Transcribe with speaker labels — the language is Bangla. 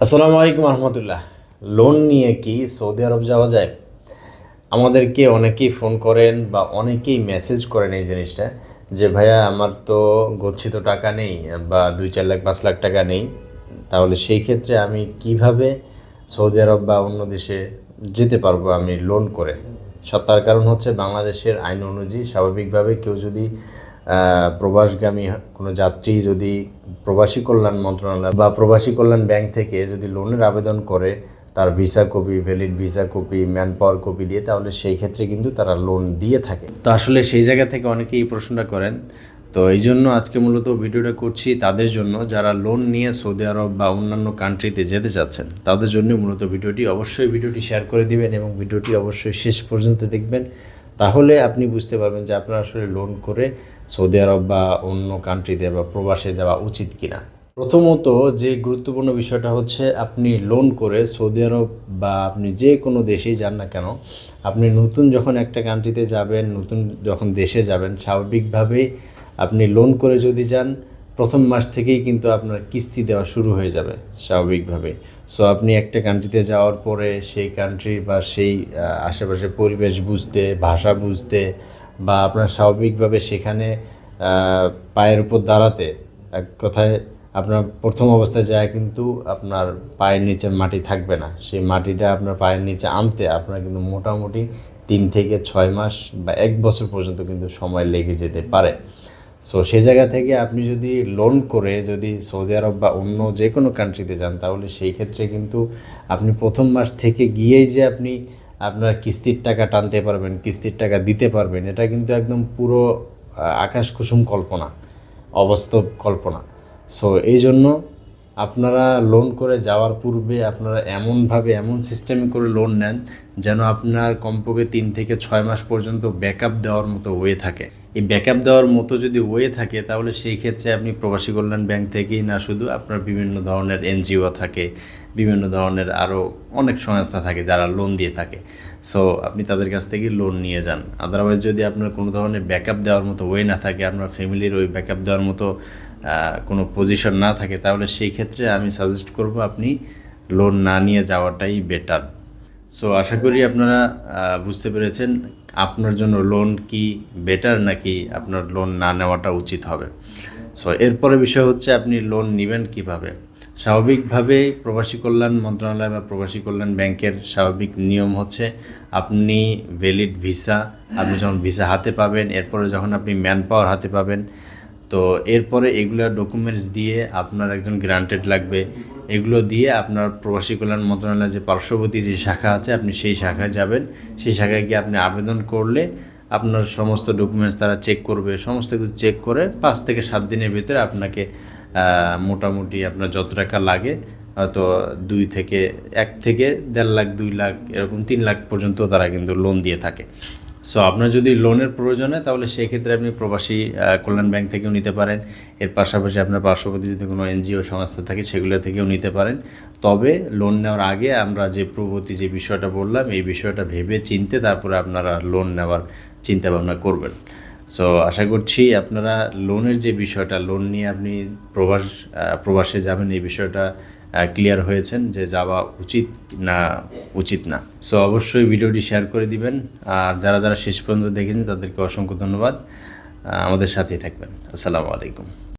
Speaker 1: আসসালামু আলাইকুম রহমতুল্লাহ। লোন নিয়ে কি সৌদি আরব যাওয়া যায়? আমাদেরকে অনেকেই ফোন করেন বা অনেকেই মেসেজ করেন এই জিনিসটা যে, ভাইয়া, আমার তো গচ্ছিত টাকা নেই বা দুই চার লাখ, পাঁচ লাখ টাকা নেই। তাহলে সেই ক্ষেত্রে আমি কীভাবে সৌদি আরব বা অন্য দেশে যেতে পারব আমি লোন করে? তার কারণ হচ্ছে বাংলাদেশের আইন অনুযায়ী স্বাভাবিকভাবে কেউ যদি প্রবাসগামী কোনো যাত্রী যদি প্রবাসী কল্যাণ মন্ত্রণালয় বা প্রবাসী কল্যাণ ব্যাংক থেকে যদি লোনের আবেদন করে, তার visa copy, valid visa copy manpower copy দিয়ে, তাহলে সেই ক্ষেত্রে কিন্তু তারা লোন দিয়ে থাকে। তো আসলে সেই জায়গা থেকে অনেকেই এই প্রশ্নটা করেন। তো এই জন্য আজকে মূলত ভিডিওটা করছি তাদের জন্য। যারা লোন নিয়ে সৌদি আরব বা অন্যান্য কান্ট্রিতে যেতে চাচ্ছেন, তাদের জন্য মূলত ভিডিওটি। অবশ্যই ভিডিওটি শেয়ার করে দিবেন এবং ভিডিওটি অবশ্যই শেষ পর্যন্ত দেখবেন। তাহলে আপনি বুঝতে পারবেন যে আপনার আসলে লোন করে সৌদি আরব বা অন্য কান্ট্রিতে বা প্রবাসে যাওয়া উচিত কিনা। প্রথমত যে গুরুত্বপূর্ণ বিষয়টা হচ্ছে আপনি লোন করে সৌদি আরব বা আপনি যে কোনো দেশেই যান না কেন, আপনি নতুন যখন একটা কান্ট্রিতে যাবেন, নতুন যখন দেশে যাবেন, স্বাভাবিকভাবেই আপনি লোন করে যদি যান প্রথম মাস থেকেই কিন্তু আপনার কিস্তি দেওয়া শুরু হয়ে যাবে স্বাভাবিকভাবে সো আপনি একটা কান্ট্রিতে যাওয়ার পরে সেই কান্ট্রি বা সেই আহ, আশেপাশে পরিবেশ বুঝতে ভাষা বুঝতে বা আপনার স্বাভাবিকভাবে সেখানে পায়ের উপর দাঁড়াতে এক কথায় আপনার প্রথম অবস্থায় যায় কিন্তু আপনার পায়ের নিচে মাটি থাকবে না। সেই মাটিটা আপনার পায়ের নিচে আনতে আপনার কিন্তু মোটামুটি তিন থেকে ছয় মাস বা এক বছর পর্যন্ত কিন্তু সময় লেগে যেতে পারে। সো সেই জায়গা থেকে আপনি যদি লোন করে যদি সৌদি আরব বা অন্য যে কোনো কান্ট্রিতে যান, তাহলে সেই ক্ষেত্রে কিন্তু আপনি প্রথম মাস থেকে গিয়েই যে আপনি আপনার কিস্তির টাকা টানতে পারবেন, কিস্তির টাকা দিতে পারবেন, এটা কিন্তু একদম পুরো আকাশ কুসুম কল্পনা, অবাস্তব কল্পনা। সো এই জন্য আপনারা লোন করে যাওয়ার পূর্বে আপনারা এমনভাবে, এমন সিস্টেমে করে লোন নেন যেন আপনার কমপক্ষে তিন থেকে ছয় মাস পর্যন্ত ব্যাকআপ দেওয়ার মতো ওয়ে থাকে। এই ব্যাকআপ দেওয়ার মতো যদি ওয়ে থাকে, তাহলে সেই ক্ষেত্রে আপনি প্রবাসী কল্যাণ ব্যাংক থেকেই না, শুধু আপনার বিভিন্ন ধরনের এনজিও থাকে, বিভিন্ন ধরনের আরও অনেক সংস্থা থাকে যারা লোন দিয়ে থাকে। সো আপনি তাদের কাছ থেকে লোন নিয়ে যান। আদারওয়াইজ যদি আপনার কোনো ধরনের ব্যাকআপ দেওয়ার মতো ওয়ে না থাকে, আপনার ফ্যামিলির ওই ব্যাকআপ দেওয়ার মতো কোনো পজিশন না থাকে, তাহলে সেই ক্ষেত্রে আমি সাজেস্ট করব আপনি লোন না নিয়ে যাওয়াটাই বেটার সো আশা করি আপনারা বুঝতে পেরেছেন আপনার জন্য লোন কি বেটার নাকি আপনার লোন না নেওয়াটা উচিত হবে। সো এরপরে বিষয় হচ্ছে আপনি লোন নেবেন কীভাবে? স্বাভাবিকভাবে প্রবাসী কল্যাণ মন্ত্রণালয় বা প্রবাসী কল্যাণ ব্যাংকের স্বাভাবিক নিয়ম হচ্ছে আপনি ভ্যালিড ভিসা আপনি যখন ভিসা হাতে পাবেন, এরপরে যখন আপনি ম্যান পাওয়ার হাতে পাবেন তো এরপরে এগুলো ডকুমেন্টস দিয়ে আপনার একজন গ্রান্টেড লাগবে। এগুলো দিয়ে আপনার প্রবাসী কল্যাণ মন্ত্রণালয়ের যে পার্শ্ববর্তী যে শাখা আছে, আপনি সেই শাখায় যাবেন। সেই শাখায় গিয়ে আপনি আবেদন করলে আপনার সমস্ত ডকুমেন্টস তারা চেক করবে। সমস্ত কিছু চেক করে পাঁচ থেকে সাত দিনের ভিতরে আপনাকে মোটামুটি আপনার যত টাকা লাগে, হয়তো দুই থেকে, এক থেকে দেড় লাখ, দুই লাখ, এরকম তিন লাখ পর্যন্ত তারা কিন্তু লোন দিয়ে থাকে। সো আপনার যদি লোনের প্রয়োজন হয়, তাহলে সেক্ষেত্রে আপনি প্রবাসী কল্যাণ ব্যাংক থেকেও নিতে পারেন। এর পাশাপাশি আপনার পার্শ্ববর্তী যদি কোনো এনজিও সংস্থা থাকে, সেগুলো থেকেও নিতে পারেন। তবে লোন নেওয়ার আগে আমরা যে প্রগতি যে বিষয়টা বললাম, এই বিষয়টা ভেবে চিনতে তারপরে আপনারা লোন নেওয়ার চিন্তা ভাবনা করবেন। সো আশা করছি আপনারা লোনের যে বিষয়টা লোন নিয়ে আপনি প্রবাস প্রবাসে যাবেন, এই বিষয়টা ক্লিয়ার হয়েছেন যে যাওয়া উচিত না উচিত না। সো অবশ্যই ভিডিওটি শেয়ার করে দিবেন। আর যারা যারা শেষ পর্যন্ত দেখেছেন, তাদেরকে অসংখ্য ধন্যবাদ। আমাদের সাথেই থাকবেন। আসসালামু আলাইকুম।